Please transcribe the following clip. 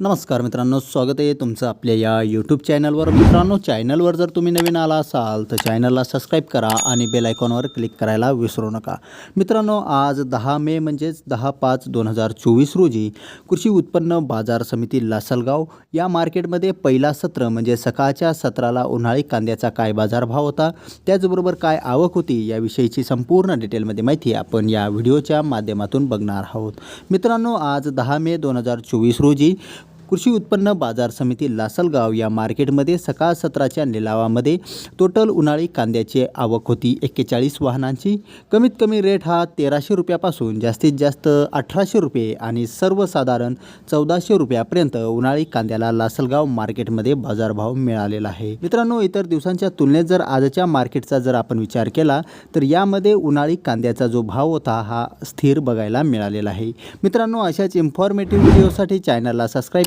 नमस्कार मित्रांनो स्वागत आहे तुमचं आपल्या या यूट्यूब चॅनलवर मित्रांनो चॅनलवर जर तुम्ही नवीन आला असाल तर चॅनलला सबस्क्राईब करा आणि बेल आयकॉनवर क्लिक करायला विसरू नका. मित्रांनो आज दहा मे म्हणजेच दहा पाच दोन हजार चोवीस रोजी कृषी उत्पन्न बाजार समिती लासलगाव या मार्केटमध्ये पहिला सत्र म्हणजे सकाळच्या सत्राला उन्हाळी कांद्याचा काय बाजारभाव होता त्याचबरोबर काय आवक होती याविषयीची संपूर्ण डिटेलमध्ये माहिती आपण या व्हिडिओच्या माध्यमातून बघणार आहोत. मित्रांनो आज दहा मे दोन हजार चोवीस रोजी कृषी उत्पन्न बाजार समिती लासलगाव या मार्केटमध्ये सकाळ सत्राच्या निलावामध्ये टोटल उन्हाळी कांद्याची आवक होती. एक्केचाळीस वाहनांची कमीत कमी रेट हा तेराशे रुपयापासून जास्तीत जास्त अठराशे रुपये आणि सर्वसाधारण चौदाशे रुपयापर्यंत उन्हाळी कांद्याला लासलगाव मार्केटमध्ये बाजारभाव मिळालेला आहे. मित्रांनो इतर दिवसांच्या तुलनेत जर आजच्या मार्केटचा जर आपण विचार केला तर यामध्ये उन्हाळी कांद्याचा जो भाव होता हा स्थिर बघायला मिळालेला आहे. मित्रांनो अशाच इन्फॉर्मेटिव्ह व्हिडिओसाठी चॅनलला सबस्क्राईब